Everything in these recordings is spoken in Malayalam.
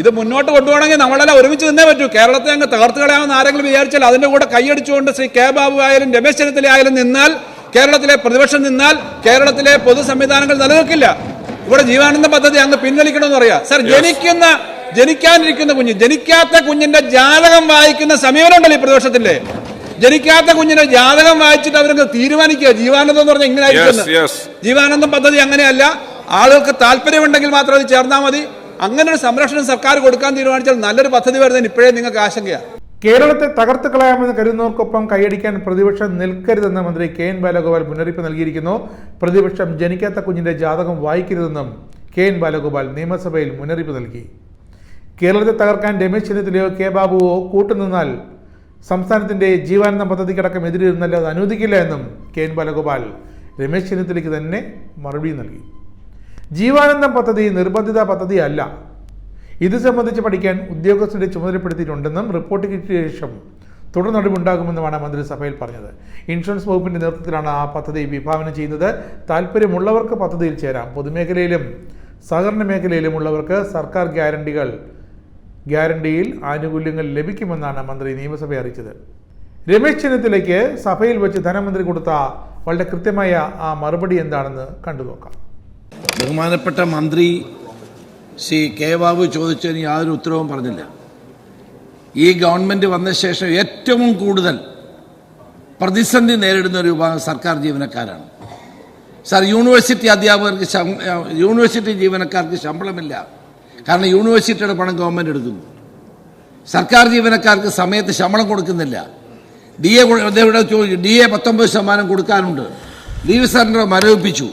ഇത് മുന്നോട്ട് കൊണ്ടുപോകണമെങ്കിൽ നമ്മളെല്ലാം ഒരുമിച്ച് നിന്നേ പറ്റൂ. കേരളത്തെ അങ്ങ് തകർത്ത് കളയാമെന്ന് ആരെങ്കിലും വിചാരിച്ചാൽ അതിന്റെ കൂടെ കൈയടിച്ചുകൊണ്ട് ശ്രീ കെ ബാബു ആയാലും രമേശ് ചെന്നിത്തല ആയാലും നിന്നാൽ കേരളത്തിലെ പ്രതിപക്ഷം നിന്നാൽ കേരളത്തിലെ പൊതു സംവിധാനങ്ങൾ നിലനിൽക്കില്ല. ഇവിടെ ജീവാനന്ദ പദ്ധതി അങ്ങ് പിൻവലിക്കണമെന്ന് പറയാ. സാർ ജനിക്കുന്ന ജനിക്കാനിരിക്കുന്ന കുഞ്ഞ് ജനിക്കാത്ത കുഞ്ഞിന്റെ ജാതകം വായിക്കുന്ന സമീപനമുണ്ടല്ലോ ഈ പ്രതിപക്ഷത്തിന്റെ ജനിക്കാത്ത കുഞ്ഞിന്റെ ജാതകം വായിച്ചിട്ട് അവർക്ക് തീരുമാനിക്കുക. ജീവാനന്ദം എന്ന് പറഞ്ഞാൽ ഇങ്ങനെ. ജീവാനന്ദം പദ്ധതി അങ്ങനെയല്ല. ആളുകൾക്ക് താല്പര്യമുണ്ടെങ്കിൽ മാത്രം അത് ചേർന്നാൽ മതി. അങ്ങനെ ഒരു സംരക്ഷണം സർക്കാർ കൊടുക്കാൻ തീരുമാനിച്ചാൽ നല്ലൊരു പദ്ധതി വരുന്നതിന് ഇപ്പോഴേ നിങ്ങൾക്ക് ആശങ്കയാണ് കേരളത്തെ തകർത്ത് കളയാമെന്ന് കരുതുന്നവർക്കൊപ്പം കൈയടിക്കാൻ പ്രതിപക്ഷം നിൽക്കരുതെന്ന് മന്ത്രി കെ എൻ ബാലഗോപാൽ മുന്നറിയിപ്പ് നൽകിയിരിക്കുന്നു. പ്രതിപക്ഷം ജനിക്കാത്ത കുഞ്ഞിന്റെ ജാതകം വായിക്കരുതെന്നും കെ എൻ ബാലഗോപാൽ നിയമസഭയിൽ മുന്നറിയിപ്പ് നൽകി. കേരളത്തെ തകർക്കാൻ രമേശ് ചെന്നിത്തലയോ കെ ബാബുവോ കൂട്ടുനിന്നാൽ സംസ്ഥാനത്തിന്റെ ജീവാനന്ദ പദ്ധതിക്കടക്കം എതിരിരുന്നല്ലോ അത് അനുവദിക്കില്ല എന്നും കെ എൻ ബാലഗോപാൽ രമേശ് ചെന്നിത്തലയ്ക്ക് തന്നെ മറുപടി നൽകി. ജീവാനന്ദം പദ്ധതി നിർബന്ധിത പദ്ധതിയല്ല. ഇത് സംബന്ധിച്ച് പഠിക്കാൻ ഉദ്യോഗസ്ഥരെ ചുമതലപ്പെടുത്തിയിട്ടുണ്ടെന്നും റിപ്പോർട്ട് കിട്ടിയ ശേഷം തുടർ നടപടിയുണ്ടാകുമെന്നുമാണ് മന്ത്രിസഭയിൽ പറഞ്ഞത്. ഇൻഷുറൻസ് വകുപ്പിന്റെ നേതൃത്വത്തിലാണ് ആ പദ്ധതി വിഭാവനം ചെയ്യുന്നത്. താല്പര്യമുള്ളവർക്ക് പദ്ധതിയിൽ ചേരാം. പൊതുമേഖലയിലും സഹകരണ മേഖലയിലും ഉള്ളവർക്ക് സർക്കാർ ഗ്യാരണ്ടികൾ ഗ്യാരണ്ടിയിൽ ആനുകൂല്യങ്ങൾ ലഭിക്കുമെന്നാണ് മന്ത്രി നിയമസഭയെ അറിയിച്ചത്. രമേശ് ചെന്നിത്തലയ്ക്ക് സഭയിൽ വെച്ച് ധനമന്ത്രി കൊടുത്ത വളരെ കൃത്യമായ ആ മറുപടി എന്താണെന്ന് കണ്ടു നോക്കാം ബഹുമാനപ്പെട്ട മന്ത്രി ശ്രീ കെ ബാബു ചോദിച്ചതിന് യാതൊരു ഉത്തരവും പറഞ്ഞില്ല. ഈ ഗവൺമെന്റ് വന്ന ശേഷം ഏറ്റവും കൂടുതൽ പ്രതിസന്ധി നേരിടുന്ന ഒരു വിഭാഗം സർക്കാർ ജീവനക്കാരാണ്. സാർ യൂണിവേഴ്സിറ്റി അധ്യാപകർക്ക് യൂണിവേഴ്സിറ്റി ജീവനക്കാർക്ക് ശമ്പളമില്ല. കാരണം യൂണിവേഴ്സിറ്റിയുടെ പണം ഗവൺമെന്റ് എടുക്കുന്നു. സർക്കാർ ജീവനക്കാർക്ക് സമയത്ത് ശമ്പളം കൊടുക്കുന്നില്ല. ഡി എ ഡി എ പത്തൊമ്പത് ശതമാനം കൊടുക്കാനുണ്ട്. ലീവ് സെന്റർ മരവിപ്പിച്ചു.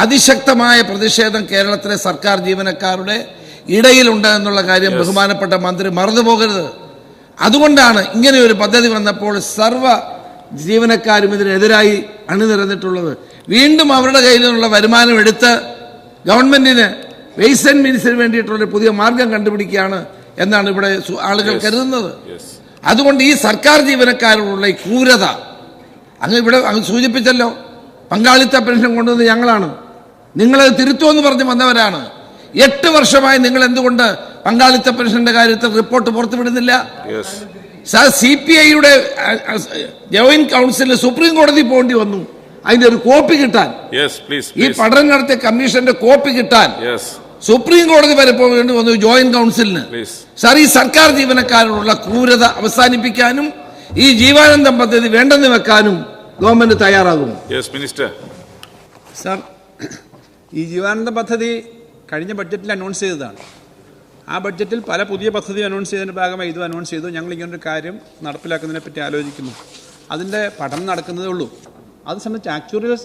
അതിശക്തമായ പ്രതിഷേധം കേരളത്തിലെ സർക്കാർ ജീവനക്കാരുടെ ഇടയിലുണ്ട് എന്നുള്ള കാര്യം ബഹുമാനപ്പെട്ട മന്ത്രി മറന്നുപോകരുത്. അതുകൊണ്ടാണ് ഇങ്ങനെ ഒരു പദ്ധതി വന്നപ്പോൾ സർവ ജീവനക്കാരും ഇതിനെതിരായി അണിനിരന്നിട്ടുള്ളത്. വീണ്ടും അവരുടെ കയ്യിൽ നിന്നുള്ള വരുമാനം എടുത്ത് ഗവൺമെന്റിന് വെയ്സ് ആൻഡ് മീൻസിന് വേണ്ടിയിട്ടുള്ള പുതിയ മാർഗം കണ്ടുപിടിക്കുകയാണ് എന്നാണ് ഇവിടെ ആളുകൾ കരുതുന്നത്. അതുകൊണ്ട് ഈ സർക്കാർ ജീവനക്കാരോടുള്ള ഈ ക്രൂരത അങ്ങ് ഇവിടെ അങ്ങ് സൂചിപ്പിച്ചല്ലോ പങ്കാളിത്ത പെൻഷൻ കൊണ്ടുവന്ന് ഞങ്ങളാണ്. നിങ്ങളത് തിരുത്തുമെന്ന് പറഞ്ഞ് വന്നവരാണ്. എട്ട് വർഷമായി നിങ്ങൾ എന്തുകൊണ്ട് പങ്കാളിത്ത പെൻഷന്റെ കാര്യത്തിൽ റിപ്പോർട്ട് പുറത്തുവിടുന്നില്ല? സാർ സി പി ഐയുടെ ജോയിന്റ് കൗൺസിലിൽ സുപ്രീം കോടതി പോകേണ്ടി വന്നു. അതിന്റെ ഒരു കോപ്പി കിട്ടാൻ. ഈ പഠനം നടത്തിയ കമ്മീഷന്റെ കോപ്പി കിട്ടാൻ. സുപ്രീം കോടതി വരെ പോകേണ്ടി വന്നു ജോയിന്റ് കൗൺസിലിന്. സാർ ഈ സർക്കാർ ജീവനക്കാരോടുള്ള ക്രൂരത അവസാനിപ്പിക്കാനും ഈ ജീവാനന്ദം പദ്ധതി വേണ്ടെന്ന് വെക്കാനും ഗവൺമെന്റ് തയ്യാറാകും മിനിസ്റ്റർ സർ ഈ ജീവാനന്ദ പദ്ധതി കഴിഞ്ഞ ബഡ്ജറ്റിൽ അനൗൺസ് ചെയ്തതാണ്. ആ ബഡ്ജറ്റിൽ പല പുതിയ പദ്ധതി അനൗൺസ് ചെയ്തതിന്റെ ഭാഗമായി ഇതും അനൗൺസ് ചെയ്തു. ഞങ്ങൾ ഇങ്ങനൊരു കാര്യം നടപ്പിലാക്കുന്നതിനെ പറ്റി ആലോചിക്കുന്നു. അതിന്റെ പഠനം നടക്കുന്നതേ ഉള്ളൂ. അത് സംബന്ധിച്ച് ആക്ച്വറിയൽ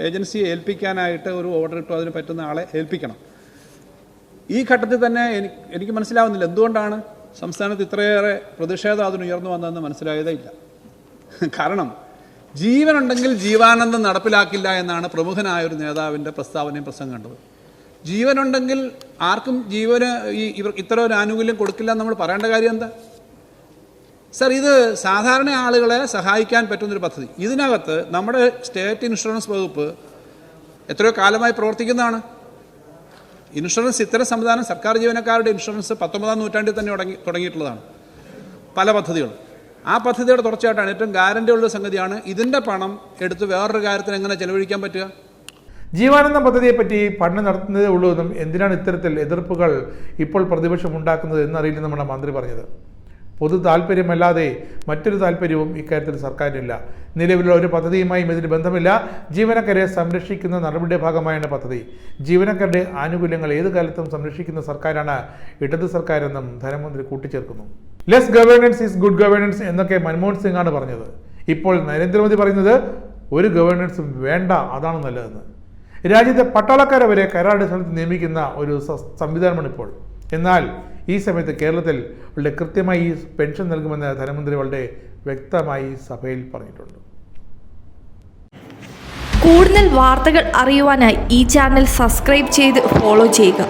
ഏജൻസിയെ ഏൽപ്പിക്കാനായിട്ട് ഒരു ഓർഡർ ഇട്ടു. അതിന് പറ്റുന്ന ആളെ ഏൽപ്പിക്കണം. ഈ ഘട്ടത്തിൽ തന്നെ എനിക്ക് എനിക്ക് മനസ്സിലാവുന്നില്ല. എന്തുകൊണ്ടാണ് സംസ്ഥാനത്ത് ഇത്രയേറെ പ്രതിഷേധം അതിന് ഉയർന്നു വന്നതെന്ന് മനസ്സിലായതേ ഇല്ല. കാരണം ജീവനുണ്ടെങ്കിൽ ജീവാനന്ദം നടപ്പിലാക്കില്ല എന്നാണ് പ്രമുഖനായ ഒരു നേതാവിന്റെ പ്രസ്താവനയും പ്രസംഗം കണ്ടത്. ജീവനുണ്ടെങ്കിൽ ആർക്കും ജീവന് ഈ ഇവർ ഇത്തരം ഒരു ആനുകൂല്യം കൊടുക്കില്ല നമ്മൾ പറയേണ്ട കാര്യം എന്താ? സർ ഇത് സാധാരണ ആളുകളെ സഹായിക്കാൻ പറ്റുന്നൊരു പദ്ധതി. ഇതിനകത്ത് നമ്മുടെ സ്റ്റേറ്റ് ഇൻഷുറൻസ് വകുപ്പ് എത്രയോ കാലമായി പ്രവർത്തിക്കുന്നതാണ്. ഇൻഷുറൻസ് ഇത്തരം സംവിധാനം സർക്കാർ ജീവനക്കാരുടെ ഇൻഷുറൻസ് പത്തൊമ്പതാം നൂറ്റാണ്ടിൽ തന്നെ തുടങ്ങി തുടങ്ങിയിട്ടുള്ളതാണ്. പല പദ്ധതികളും. ആ പദ്ധതിയുടെ തുടർച്ചയായിട്ടാണ് ഏറ്റവും ഗ്യാരണ്ടി ഉള്ള സംഗതിയാണ് ഇതിന്റെ പണം എടുത്ത് വേറൊരു കാര്യത്തിന് എങ്ങനെ ചെലവഴിക്കാൻ പറ്റുക? ജീവാനന്ദ പദ്ധതിയെപ്പറ്റി പഠനം നടത്തുന്നതേ ഉള്ളൂ എന്നും എന്തിനാണ് ഇത്തരത്തിൽ എതിർപ്പുകൾ ഇപ്പോൾ പ്രതിപക്ഷം ഉണ്ടാക്കുന്നത് എന്നറിയില്ല നമ്മുടെ മന്ത്രി പറഞ്ഞത്. പൊതു താല്പര്യമല്ലാതെ മറ്റൊരു താല്പര്യവും ഇക്കാര്യത്തിൽ സർക്കാരിനില്ല. നിലവിലുള്ള ഒരു പദ്ധതിയുമായും ഇതിന് ബന്ധമില്ല. ജീവനക്കാരെ സംരക്ഷിക്കുന്ന നടപടിയുടെ ഭാഗമായാണ് പദ്ധതി. ജീവനക്കാരുടെ ആനുകൂല്യങ്ങൾ ഏത് കാലത്തും സംരക്ഷിക്കുന്ന സർക്കാരാണ് ഇടത് സർക്കാരെന്നും ധനമന്ത്രി കൂട്ടിച്ചേർക്കുന്നു. Less governance is good governance എന്നൊക്കെ മൻമോഹൻ സിംഗ് ആണ് പറഞ്ഞത്. ഇപ്പോൾ നരേന്ദ്രമോദി പറയുന്നത് ഒരു ഗവേണൻസും വേണ്ട അതാണ് നല്ലതെന്ന്. രാജ്യത്തെ പട്ടാളക്കാരെ വരെ കരാടിസ്ഥാനത്ത് നിയമിക്കുന്ന ഒരു സംവിധാനമാണ് ഇപ്പോൾ എന്നാൽ ഈ സമയത്ത് കേരളത്തിൽ വളരെ കൃത്യമായി ഈ പെൻഷൻ നൽകുമെന്ന് ധനമന്ത്രി വളരെ വ്യക്തമായി സഭയിൽ പറഞ്ഞിട്ടുണ്ട്. കൂടുതൽ വാർത്തകൾ അറിയുവാനായി ഈ ചാനൽ സബ്സ്ക്രൈബ് ചെയ്ത് ഫോളോ ചെയ്യുക.